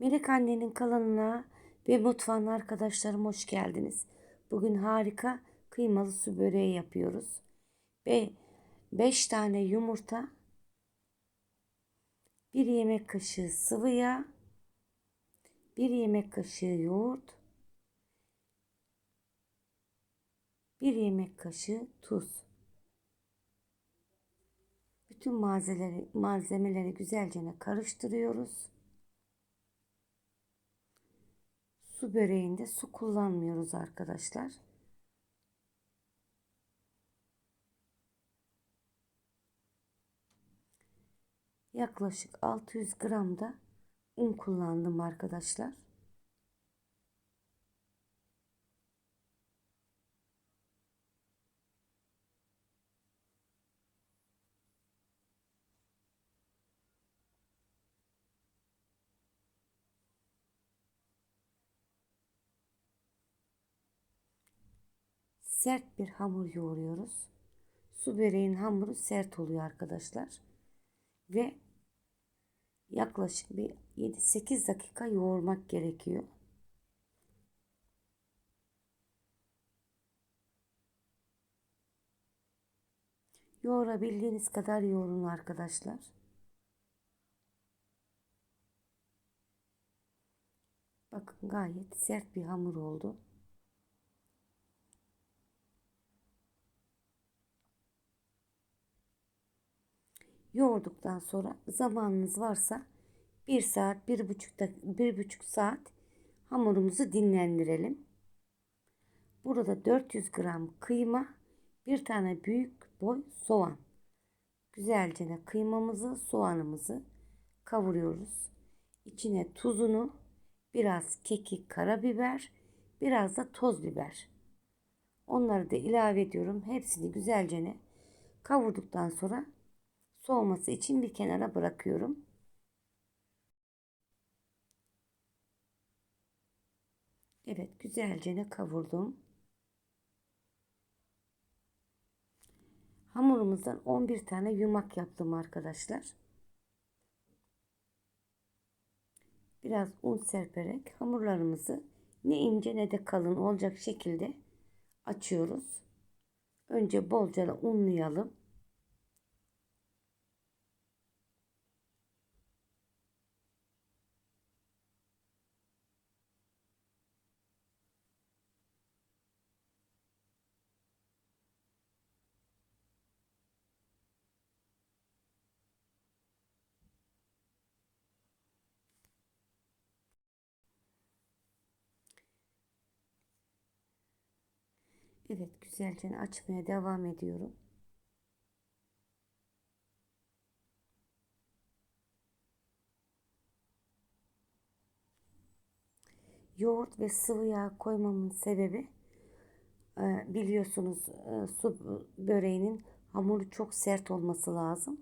Melek Anne'nin kanalına ve mutfağına arkadaşlarım hoş geldiniz. Bugün harika kıymalı su böreği yapıyoruz. Ve 5 tane yumurta, 1 yemek kaşığı sıvı yağ, 1 yemek kaşığı yoğurt, 1 yemek kaşığı tuz. Bütün malzemeleri, malzemeleri güzelce karıştırıyoruz. Su böreğinde su kullanmıyoruz arkadaşlar. Yaklaşık 600 gram da un kullandım arkadaşlar. Sert bir hamur yoğuruyoruz. Su böreğin hamuru sert oluyor arkadaşlar. Ve yaklaşık bir 7-8 dakika yoğurmak gerekiyor. Yoğurabildiğiniz kadar yoğurun arkadaşlar. Bakın gayet sert bir hamur oldu. Yoğurduktan sonra zamanınız varsa bir saat, bir buçuk, bir buçuk saat hamurumuzu dinlendirelim. Burada 400 gram kıyma, bir tane büyük boy soğan. Güzelce kıymamızı, soğanımızı kavuruyoruz. İçine tuzunu, biraz kekik, karabiber, biraz da toz biber. Onları da ilave ediyorum. Hepsini güzelce kavurduktan sonra soğuması için bir kenara bırakıyorum. Evet güzelce ne kavurdum. Hamurumuzdan 11 tane yumak yaptım arkadaşlar. Biraz un serperek hamurlarımızı ne ince ne de kalın olacak şekilde açıyoruz. Önce bolca unlayalım. Evet güzelce açmaya devam ediyorum. Yoğurt ve sıvı yağ koymamın sebebi e, biliyorsunuz e, su böreğinin hamuru çok sert olması lazım.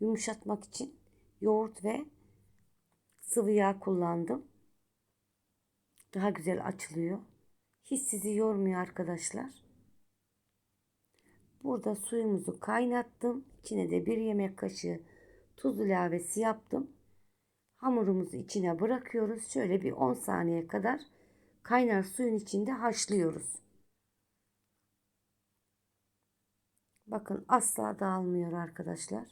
Yumuşatmak için yoğurt ve sıvı yağ kullandım. Daha güzel açılıyor. Hiç sizi yormuyor arkadaşlar. Burada suyumuzu kaynattım. İçine de bir yemek kaşığı tuz ilavesi yaptım. Hamurumuzu içine bırakıyoruz. Şöyle bir 10 saniye kadar kaynar suyun içinde haşlıyoruz. Bakın asla dağılmıyor arkadaşlar.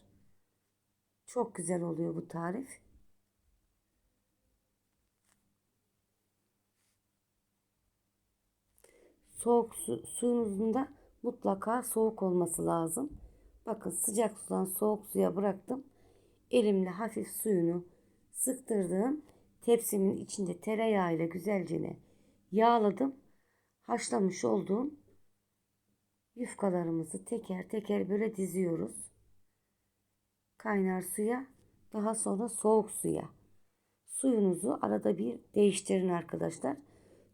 Çok güzel oluyor bu tarif. Soğuk su, suyunuzun da mutlaka soğuk olması lazım. Bakın sıcak sudan soğuk suya bıraktım. Elimle hafif suyunu sıktırdım. Tepsimin içinde tereyağı ile güzelce yağladım. Haşlamış olduğum yufkalarımızı teker teker böyle diziyoruz. Kaynar suya, daha sonra soğuk suya. Suyunuzu arada bir değiştirin arkadaşlar.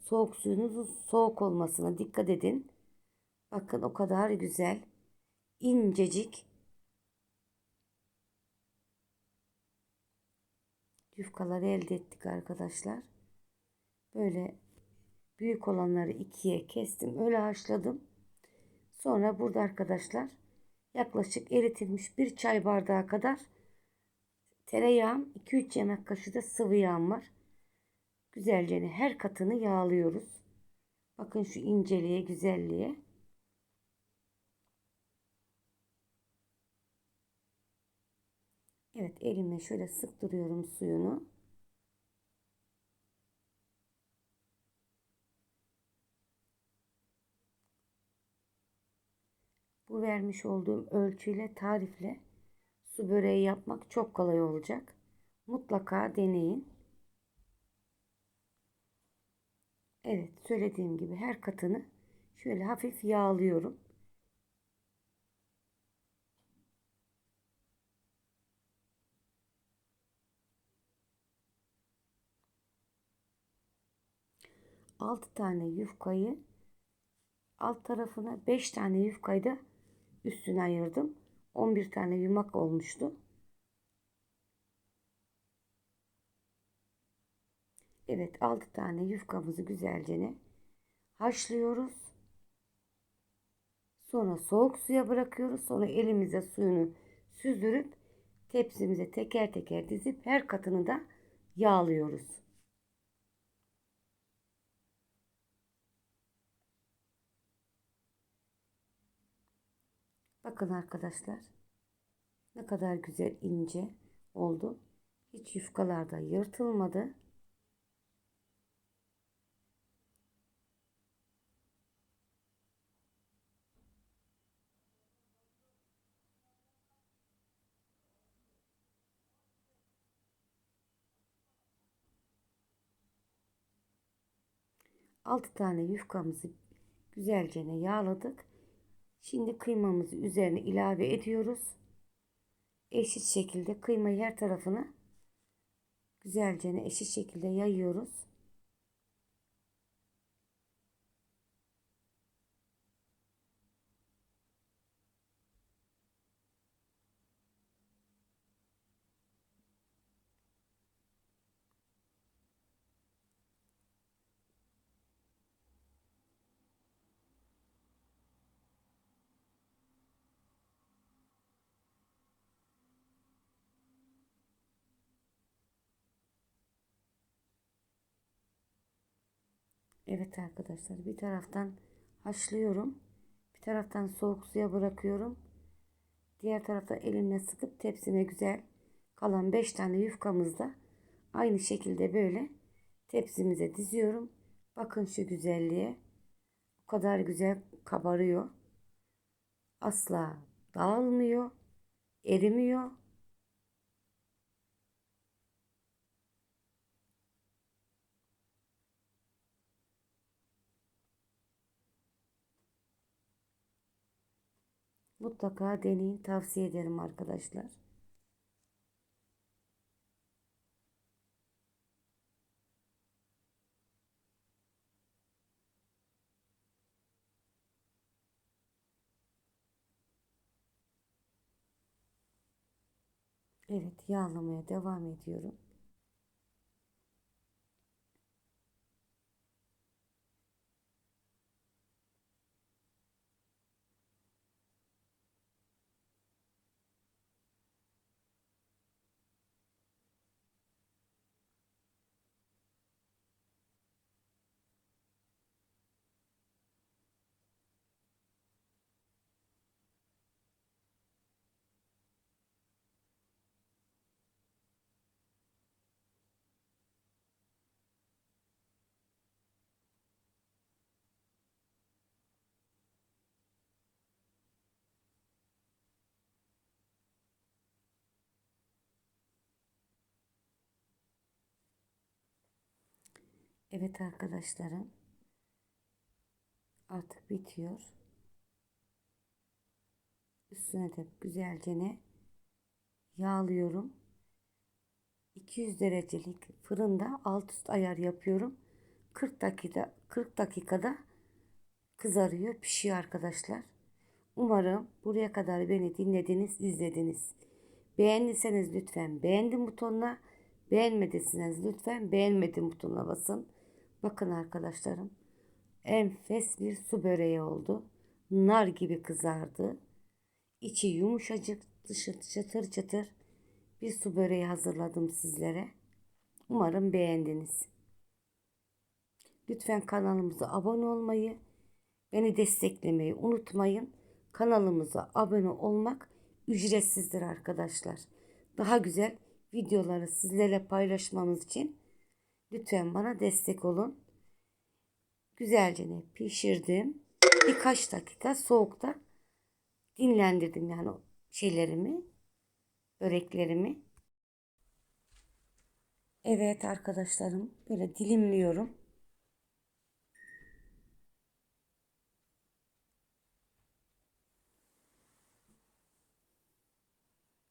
Soğuk suyunuzun soğuk olmasına dikkat edin. Bakın o kadar güzel. incecik yufkaları elde ettik arkadaşlar. Böyle büyük olanları ikiye kestim. Öyle haşladım. Sonra burada arkadaşlar yaklaşık eritilmiş bir çay bardağı kadar tereyağım 2-3 yemek kaşığı da sıvı yağım var. Güzelce her katını yağlıyoruz. Bakın şu inceliğe, güzelliğe. Evet elimle şöyle sıktırıyorum suyunu. Bu vermiş olduğum ölçüyle tarifle su böreği yapmak çok kolay olacak. Mutlaka deneyin. Evet söylediğim gibi her katını şöyle hafif yağlıyorum. Altı tane yufkayı alt tarafına 5 tane yufkayı da üstüne ayırdım. 11 tane yumak olmuştu. Evet 6 tane yufkamızı güzelce haşlıyoruz. Sonra soğuk suya bırakıyoruz. Sonra elimize suyunu süzdürüp tepsimize teker teker dizip her katını da yağlıyoruz. Bakın arkadaşlar. Ne kadar güzel ince oldu. Hiç yufkalar da yırtılmadı. Altı tane yufkamızı güzelce yağladık. Şimdi kıymamızı üzerine ilave ediyoruz. Eşit şekilde kıymayı her tarafına güzelce eşit şekilde yayıyoruz. Evet arkadaşlar bir taraftan haşlıyorum. Bir taraftan soğuk suya bırakıyorum. Diğer tarafta elimle sıkıp tepsime güzel kalan 5 tane yufkamızda aynı şekilde böyle tepsimize diziyorum. Bakın şu güzelliğe. O kadar güzel kabarıyor. Asla dağılmıyor, erimiyor. Mutlaka deneyin tavsiye ederim arkadaşlar. Evet yağlamaya devam ediyorum. Evet arkadaşlarım. Artık bitiyor. Üstüne de güzelce ne yağlıyorum. 200 derecelik fırında alt üst ayar yapıyorum. 40 dakikada 40 dakikada kızarıyor, pişiyor arkadaşlar. Umarım buraya kadar beni dinlediniz, izlediniz. Beğendiyseniz lütfen beğendim butonuna, beğenmediyseniz lütfen beğenmedim butonuna basın. Bakın arkadaşlarım. Enfes bir su böreği oldu. Nar gibi kızardı. İçi yumuşacık, dışı çıtır çıtır bir su böreği hazırladım sizlere. Umarım beğendiniz. Lütfen kanalımıza abone olmayı, beni desteklemeyi unutmayın. Kanalımıza abone olmak ücretsizdir arkadaşlar. Daha güzel videoları sizlerle paylaşmamız için lütfen bana destek olun. Güzelce pişirdim. Birkaç dakika soğukta dinlendirdim yani şeylerimi, böreklerimi. Evet arkadaşlarım böyle dilimliyorum.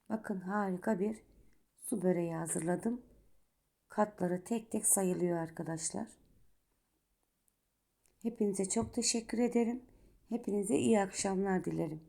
Bakın harika bir su böreği hazırladım. Katları tek tek sayılıyor arkadaşlar. Hepinize çok teşekkür ederim. Hepinize iyi akşamlar dilerim.